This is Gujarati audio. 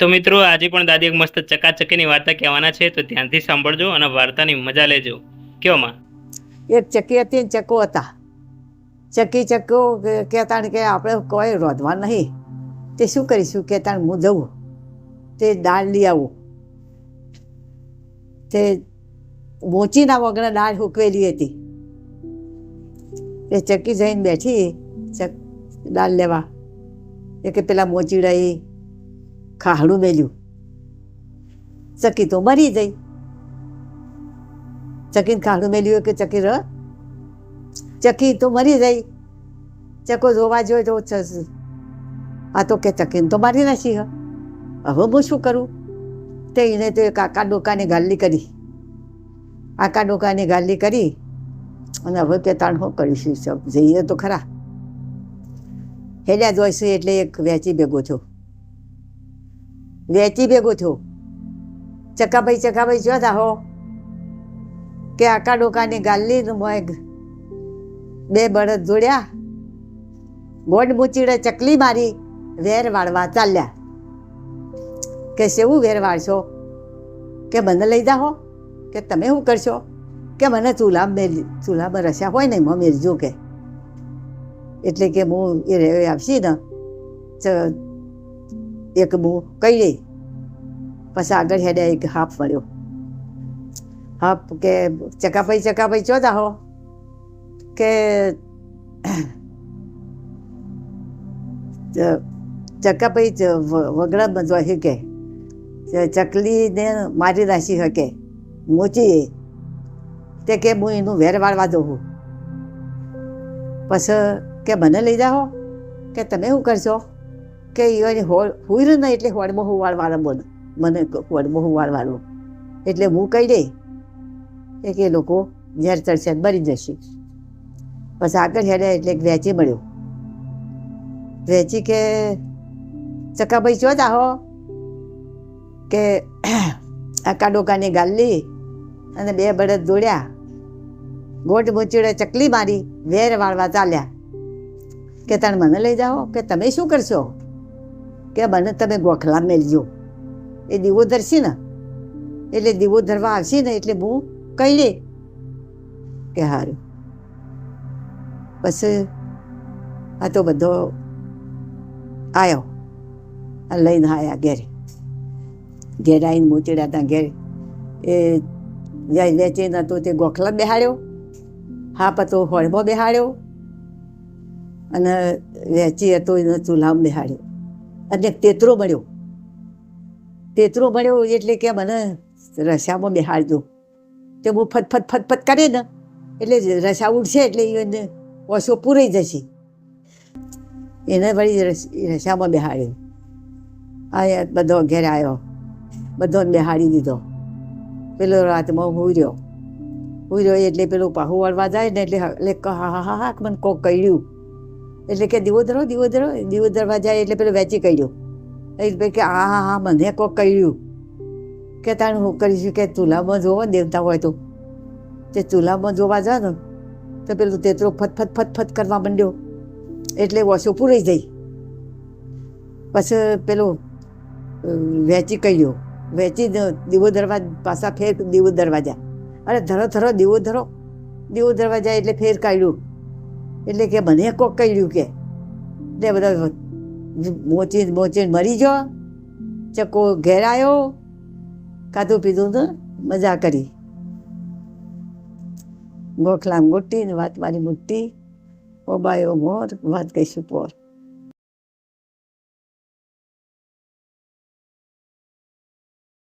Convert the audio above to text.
તો મિત્રો, આજે પણ દાદી એક મસ્ત ચકાચકીની વાર્તા કહેવાના છે, તો ધ્યાનથી સાંભળજો અને વાર્તાની મજા લેજો. કયો માં? એક ચકી હતી ચકો હતા. ચકી ચક્કો કે- કહેતા કે આપણે કોઈ રોધવા નહીં. તે શું કરીશું? કહેતા હું જવું તે દાળ લઈ આવું. તે મોચીના વગર દાળ હુકવેલી હતી. એ ચક્કી જઈને બેઠી, ચક દાળ લેવા. એ કે પેલા મોચી એ ખાહડું મેલ્યું. ચકી તો મરી જઈ. ચકીને ખાહડું મેલ્યું કે ચકી ર ચકી તો મરી જઈ. ચકો જોવા જોઈએ તો આ તો કે ચકીને તો મારી નાખી, હ? હવે હું શું કરું? તે એને તો એક આકા ડોકાની ગાલી કરી. આકા ડોકાની ગાલી કરી. અને હવે કે તાણ શું કરીશું જઈએ તો ખરા. હેલ્યા જોઈશું એટલે એક વેચી ભેગો થયો. વેચી ભેગો થયો. ચકાભાઈ ચકાભાઈ જો હો કે આકા ડોકાની ગાલની મોય બે બળદ જોડ્યા. ગોડ મૂચીડે ચકલી મારી વેર વાળવા ચાલ્યા. કે શેવું વેર વાળશો? કે મને લઈ જાઓ? કે તમે શું કરશો? કે મને ચૂલા ચૂલામાં રસ્યા હોય ને એમાં મેલજો કે. એટલે કે હું એ રે આવશી ને. એક હું કહી દઈ પછી આગળ હેડે એક હાફ મળ્યો હાફ કે ચકાભાઈ ચકાભાઈ ચો હો? કે ચકાભાઈ ચ- વ- શકે ચકલીને મારી નાખી શકે મોચી તે કે હું એનું વેર વાળવા દઉં પછી કે મને લઈ જાઓ? કે તમે શું કરશો? કે એને હોળ હુઈ ને એટલે હોળમાં હું વાળવાનું બોલ મને હોળમાં હું વાળવાનું એટલે હું કહી દઈ એ કે લોકો ઝેર ચડશે મરી જશે. પછી આગળ હેડ્યા એટલે વેચી મળ્યો. વેચી કે ચકાભાઈ ચો જાહો કે આકા ડોકાની ગાલી અને બે બળદ દોડ્યા. ગોટ મૂચીડે ચકલી મારી વેર વાળવા ચાલ્યા. કે તણ મને લઈ જાઓ? કે તમે શું કરશો? કે મને તમે ગોખલા મેલજો એ દીવો ધરશી ને, એટલે દીવો ધરવા આવશે ને એટલે હું કહી દે કે હારું. પછી આ તો બધો આવ્યો આ લઈને આવ્યા ઘેરે. ઘેર આવીને મોચડ્યા હતા ઘેર. એ જ્યાં વેચીને હતો તે ગોખલા બેહાડ્યો. હા પતો હોળમાં બેહાડ્યો. અને વેચી હતો એને ચૂલામાં બેહાડ્યો. અને તેતરો મળ્યો તેતરો મળ્યો એટલે કે મને રસામાં બેહાડજો. તે હું ફત ફત ફત ફત કરે ને, એટલે રસા ઉડશે એટલે એને ઓછો પૂરાઈ જશે. એને વળી રસ- રસામાં બેહાડ્યો. આ બધો ઘેર આવ્યો બધોને બેહાડી દીધો. પેલો રાતમાં હું રહ્યો હું રહ્યો એટલે પેલું પાહુ વળવા જાય ને એટલે એટલે હા હા હા મને કોક કહ્યું એટલે કે દીવો ધરો દીવો ધરો, દીવો ધરવા જાય એટલે પેલું વેચી કહ્યું એટલે કે, હા હા હા, મને કોક કહ્યું કે તાણે હું કરીશું કે ચૂલામાં જોવો, દેવતા હોય તો. તે ચૂલામાં જોવા જા ને, તો પેલું તેતરો ફટ ફટ કરવા માંડ્યો. એટલે ઓછો પૂરી જઈ પછી પેલું વેચી કહ્યું વેચી દીવો દરવાજા પાછા ફેર દીવો દરવાજા અરે ધરો ધરો, દીવો ધરો. દીવો દરવાજા એટલે ફેર કાઢ્યું. એટલે કે મને કોક કર્યું કે એટલે બધા મોચી મોચી મરી જો ચકો ઘેર આવ્યો ખાધું પીધું ને મજા કરી. ગોખલામ ગોટી ને વાત મારી મુટ્ટી ઓબાયો મોર, વાત કહીશું પોર.